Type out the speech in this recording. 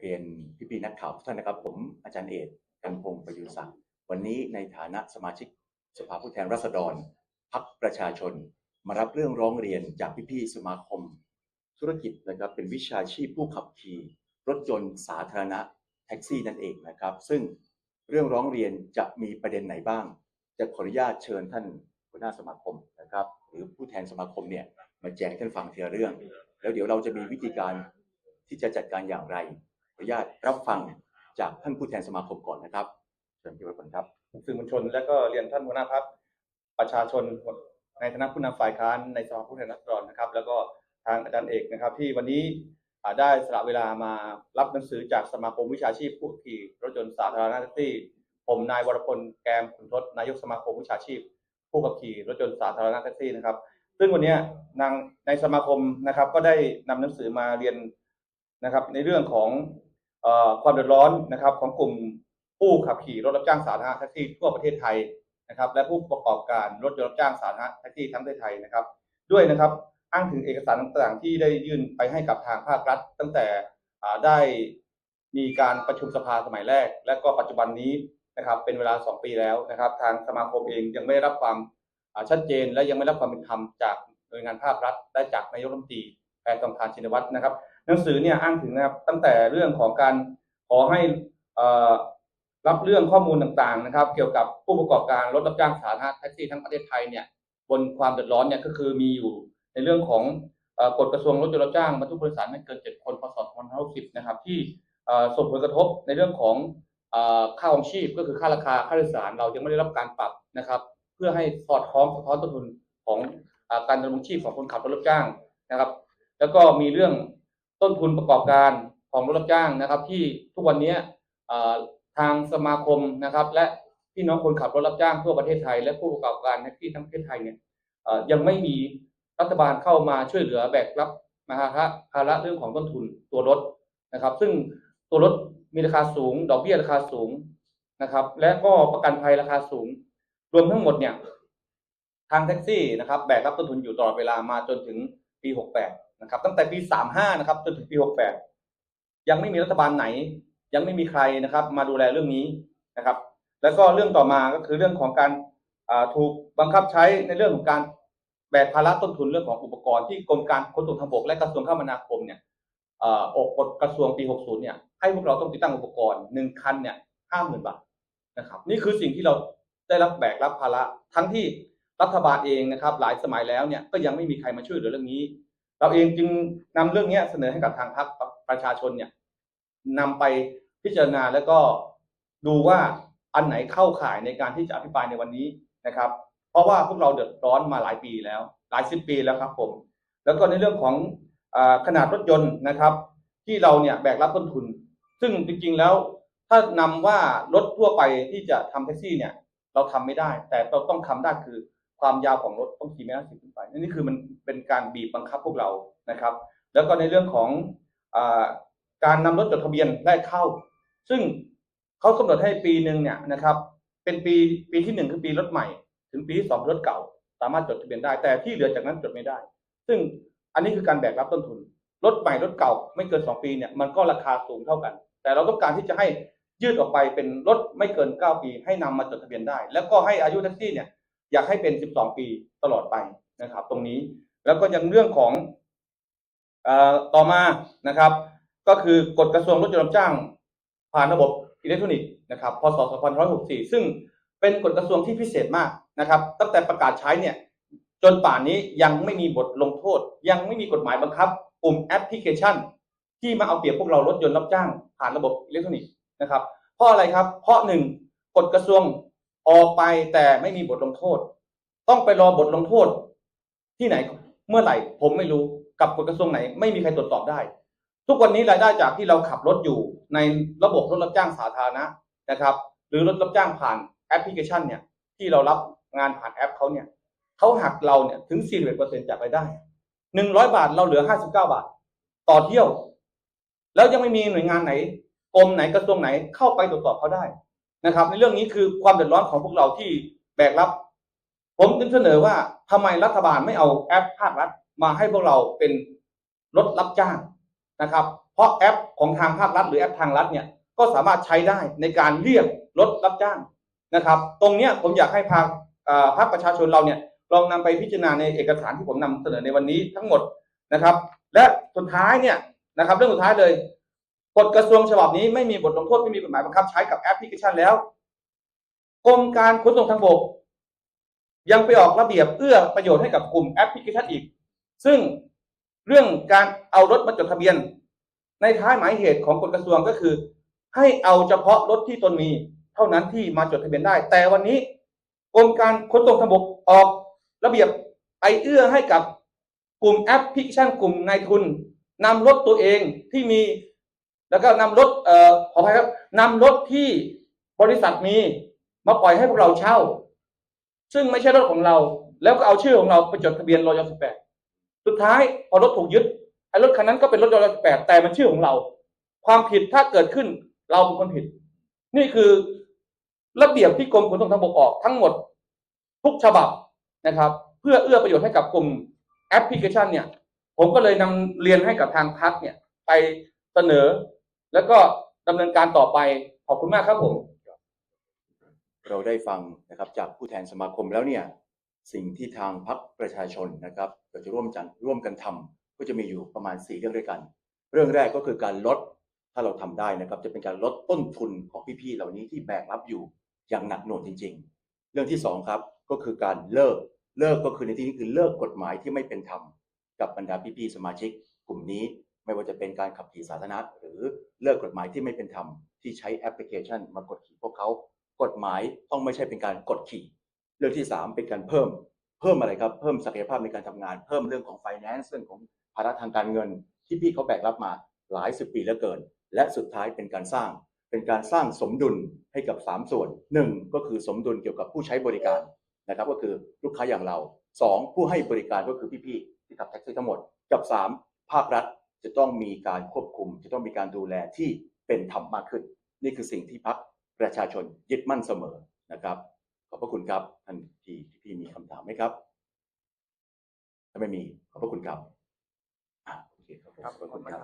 เรียนพี่พี่นักข่าวทุกท่านนะครับ ผมอาจารย์เอกกันพงศ์ประยุทธ์ศักดิ์วันนี้ในฐานะสมาชิกสภาผู้แทนราษฎรพักประชาชน มารับเรื่องร้องเรียนจากพี่พี่ๆสมาคม ธุรกิจนะครับเป็นวิชาชีพผู้ขับขี่รถยนต์สาธารณะแท็กซี่นั่นเองนะครับ ซึ่งเรื่องร้องเรียนจะมีประเด็นไหนบ้าง จะขออนุญาตเชิญท่านหัวหน้าสมาคมนะครับ หรือผู้แทนสมาคมเนี่ยมาแจ้งท่านฟังทีละเรื่อง แล้วเดี๋ยวเราจะมีวิธีการที่จะจัดการอย่างไร ออนุญาตรับฟังจากท่านผู้แทนสมาคมก่อนนะครับเชิญพี่วัฒน์ครับ สื่อมวลชนและก็เรียนท่านหัวหน้าพักประชาชนในฐานะผู้นำฝ่ายค้านในสภาผู้แทนราษฎรนะครับ แล้วก็ทางอาจารย์เอกนะครับ ที่วันนี้ได้สละเวลามารับหนังสือจากสมาคมวิชาชีพผู้ขี่รถยนต์สาธารณะแท็กซี่ ผมนายวรพลแกมขุนทศนายกสมาคมวิชาชีพ ผู้ขับขี่รถยนต์สาธารณะแท็กซี่นะครับ ซึ่งวันนี้นางในสมาคมนะครับก็ได้นำหนังสือมาเรียนนะครับ ในเรื่องของ ความเดือดร้อนนะครับของกลุ่มผู้ขับขี่รถรับจ้างสาธารณะแท็กซี่ทั่วประเทศไทยนะครับและผู้ประกอบการรถยนต์รับจ้างสาธารณะแท็กซี่ทั้งประเทศไทยนะครับ ด้วยนะครับอ้างถึงเอกสารต่างๆ ที่ได้ยื่นไปให้กับทางภาครัฐ ตั้งแต่ได้มีการประชุมสภาสมัยแรก และก็ปัจจุบันนี้นะครับเป็นเวลา 2 ปีแล้วนะครับ ทางสมาคมเองยังไม่ได้รับความชัดเจน และยังไม่ได้รับความเป็นธรรมจากหน่วยงานภาครัฐและจากนายกรัฐมนตรีแพทองทานชินวัตรนะครับ หนังสือเนี่ยอ้างถึงนะครับตั้งแต่เรื่องของการขอให้อ่อรับเรื่องข้อมูลต่างๆนะครับ เกี่ยวกับผู้ประกอบการรถรับจ้างสาธารณะแท็กซี่ทั้งประเทศไทยเนี่ยบนความเดือดร้อนเนี่ยก็คือมีอยู่ในเรื่องของอกฎกระทรวงรถยนต์รับจ้างบรรทุกผู้โดยสารไม่เกิน 7 คนพศ2560นะครับที่อ่อส่งผลกระทบในเรื่องของอ่อค่าของชีพก็คือค่าราคาค่าโดยสารเรายังไม่ได้รับการปรับนะครับ เพื่อให้สอดคล้องสะท้อนต้นทุนของอ่อการดำรงชีพของคนขับรถรับจ้างนะครับ แล้วก็มีเรื่อง ต้นทุนประกอบการของรถรับจ้างนะครับ ที่ทุกวันนี้ทางสมาคมนะครับ และพี่น้องคนขับรถรับจ้างทั่วประเทศไทย และผู้ประกอบการแท็กซี่ทั้งประเทศไทยเนี่ยยังไม่มีรัฐบาลเข้ามาช่วยเหลือแบกรับมาภาระภาระเรื่องของต้นทุนตัวรถนะครับ ซึ่งตัวรถมีราคาสูง ดอกเบี้ยราคาสูงนะครับ และก็ประกันภัยราคาสูง รวมทั้งหมดเนี่ยทางแท็กซี่นะครับ แบกรับต้นทุนอยู่ตลอดเวลามาจนถึงปี 68 นะครับตั้งแต่ปี 35 นะครับจนถึงปี 68 ยังไม่มีรัฐบาลไหน ยังไม่มีใครนะครับ มาดูแลเรื่องนี้นะครับ แล้วก็เรื่องต่อมาก็คือเรื่องของการถูกบังคับใช้ในเรื่องของการแบกภาระต้นทุนเรื่องของอุปกรณ์ที่กรมการขนส่งทางบกและกระทรวงคมนาคมเนี่ยออกกฎกระทรวงปี 60 เนี่ยให้พวกเราต้องติดตั้งอุปกรณ์หนึ่งคันเนี่ย50,000บาทนะครับนี่คือสิ่งที่เราได้รับแบกรับภาระทั้งที่รัฐบาลเองนะครับ หลายสมัยแล้วเนี่ยก็ยังไม่มีใครมาช่วยเหลือเรื่องนี้ เราเองจึงนำเรื่องเนี้ยเสนอให้กับทางพรรคประชาชนเนี่ยนำไปพิจารณาแล้วก็ดูว่าอันไหนเข้าข่ายในการที่จะอภิปรายในวันนี้นะครับ เพราะว่าพวกเราเดือดร้อนมาหลายปีแล้ว หลายสิบปีแล้วครับผม แล้วก็ในเรื่องของอขนาดรถยนต์นะครับ ที่เราเนี่ยแบกรับต้นทุน ซึ่งจริงๆแล้วถ้านำว่ารถทั่วไปที่จะทำแท็กซี่เนี่ยเราทำไม่ได้ แต่เราต้องทำได้คือ ความยาวของรถต้องขี่ไม่ห้าสิบขึ้นไปนี่คือมันเป็นการบีบบังคับพวกเรานะครับ แล้วก็ในเรื่องของอการนำรถจดทะเบียนได้เข้า ซึ่งเขากำหนดให้ปีหนึ่งเนี่ยนะครับ เป็นปีปีที่หนึ่งคือปีรถใหม่ ถึงปีที่สองรถเก่า สามารถจดทะเบียนได้ แต่ที่เหลือจากนั้นจดไม่ได้ ซึ่งอันนี้คือการแบกรับต้นทุนรถใหม่รถเก่าไม่เกินสองปีเนี่ยมันก็ราคาสูงเท่ากัน แต่เราต้องการที่จะให้ยืดออกไปเป็นรถไม่เกิน 9 ปี ให้นำมาจดทะเบียนได้ แล้วก็ให้อายุแท็กซี่เนี่ย อยากให้เป็น 12 ปีตลอดไปนะครับ ตรงนี้แล้วก็ยังเรื่องของเอ่อต่อมานะครับ ก็คือกฎกระทรวงรถยนต์รับจ้าง ผ่านระบบอิเล็กทรอนิกส์นะครับพศ2564 ซึ่งเป็นกฎกระทรวงที่พิเศษมากนะครับ ตั้งแต่ประกาศใช้เนี่ยจนป่านนี้ยังไม่มีบทลงโทษ ยังไม่มีกฎหมายบังคับ กลุ่มแอปพลิเคชัน ที่มาเอาเปรียบพวกเรารถยนต์รับจ้าง ผ่านระบบอิเล็กทรอนิกส์นะครับเพราะอะไรครับ เพราะหนึ่งกฎกระทรวง ออกไปแต่ไม่มีบทลงโทษ ต้องไปรอบทลงโทษ ที่ไหนเมื่อไหร่ ผมไม่รู้กับกฎกระทรวงไหน ไม่มีใครตรวจสอบได้ ทุกวันนี้รายได้จากที่เราขับรถอยู่ในระบบรถรับจ้างสาธารณะนะครับ หรือรถรับจ้างผ่านแอปพลิเคชันเนี่ยที่เรารับงานผ่านแอปเขาเนี่ยเขาหักเราเนี่ยถึง 41%จากรายได้ 100 บาทเราเหลือ 59 บาท ต่อเที่ยว แล้วยังไม่มีหน่วยงานไหนกรมไหนกระทรวงไหนเข้าไปตรวจสอบเขาได้ นะครับ ในเรื่องนี้คือความเดือดร้อนของพวกเราที่แบกรับ ผมจึงเสนอว่าทำไมรัฐบาลไม่เอาแอปภาครัฐมาให้พวกเราเป็นรถรับจ้างนะครับ เพราะแอปของทางภาครัฐหรือแอปทางรัฐเนี่ยก็สามารถใช้ได้ในการเรียกรถรับจ้างนะครับ ตรงเนี้ยผมอยากให้ภาคภาคประชาชนเราเนี่ยลองนำไปพิจารณาในเอกสารที่ผมนำเสนอในวันนี้ทั้งหมดนะครับ และสุดท้ายเนี่ยนะครับ เรื่องสุดท้ายเลย กฎกระทรวงฉบับนี้ไม่มีบทลงโทษไม่มีกฎหมายบังคับใช้กับแอปพลิเคชันแล้วกรมการขนส่งทางบก ยังไปออกระเบียบเอื้อประโยชน์ให้กับกลุ่มแอปพลิเคชันอีก ซึ่งเรื่องการเอารถมาจดทะเบียน ในท้ายหมายเหตุของกฎกระทรวงก็คือ ให้เอาเฉพาะรถที่ตนมี เท่านั้นที่มาจดทะเบียนได้ แต่วันนี้กรมการขนส่งทางบกออกระเบียบไปเอื้อให้กับกลุ่มแอปพลิเคชันกลุ่มนายทุนนำรถตัวเองที่มี แล้วก็นำรถเอ่อขออภัยครับนำรถที่บริษัทมีมาปล่อยให้พวกเราเช่า ซึ่งไม่ใช่รถของเรา แล้วก็เอาชื่อของเราไปจดทะเบียนรอยสิบแปดสุดท้ายพอรถถูกยึดไอ้รถคันนั้นก็เป็นรถรอยสิบแปดแต่มันชื่อของเรา ความผิดถ้าเกิดขึ้นเราเป็นคนผิด นี่คือระเบียบที่กรมขนส่งทางบกออกทั้งหมดทุกฉบับนะครับ เพื่อเอื้อประโยชน์ให้กับกลุ่มแอปพลิเคชันเนี่ย ผมก็เลยนำเรียนให้กับทางพักเนี่ย ไปเสนอ แล้วก็ดำเนินการต่อไปขอบคุณมากครับผม เราได้ฟังนะครับจากผู้แทนสมาคมแล้วเนี่ยสิ่งที่ทางพรรคประชาชนนะครับเราจะร่วมกันร่วมกันทำก็จะมีอยู่ประมาณ 4 เรื่องด้วยกัน เรื่องแรกก็คือการลดถ้าเราทำได้นะครับ จะเป็นการลดต้นทุนของพี่ๆเหล่านี้ที่แบกรับอยู่อย่างหนักหน่วงจริง ๆ เรื่องที่สองครับก็คือการเลิกเลิกก็คือในที่นี้คือเลิกกฎหมายที่ไม่เป็นธรรมกับบรรดาพี่ๆสมาชิกกลุ่มนี้ ไม่ว่าจะเป็นการขับขี่สาธารณะหรือเลิกกฎหมายที่ไม่เป็นธรรมที่ใช้แอปพลิเคชันมากดขี่พวกเขา กฎหมายต้องไม่ใช่เป็นการกดขี่ เรื่องที่ 3 เป็นการเพิ่ม เพิ่มอะไรครับ เพิ่มศักยภาพในการทำงาน เพิ่มเรื่องของ finance เรื่องของภาระทางการเงิน ที่พี่เขาแบกรับมาหลายสิบปีแล้วเกิน และสุดท้ายเป็นการสร้าง เป็นการสร้างสมดุลให้กับ 3 ส่วน 1 ก็คือสมดุลเกี่ยวกับผู้ใช้บริการนะครับ ก็คือลูกค้าอย่างเรา 2 ผู้ให้บริการก็คือพี่ๆที่ขับแท็กซี่ทั้งหมด กับ 3 ภาครัฐ จะต้องมีการควบคุม จะต้องมีการดูแลที่เป็นธรรมมากขึ้น นี่คือสิ่งที่พักประชาชนยึดมั่นเสมอนะครับ ขอบพระคุณครับท่านพี่พี่มีคำถามไหมครับ ถ้าไม่มีขอบพระคุณครับโอเคครับขอบพระคุณครับ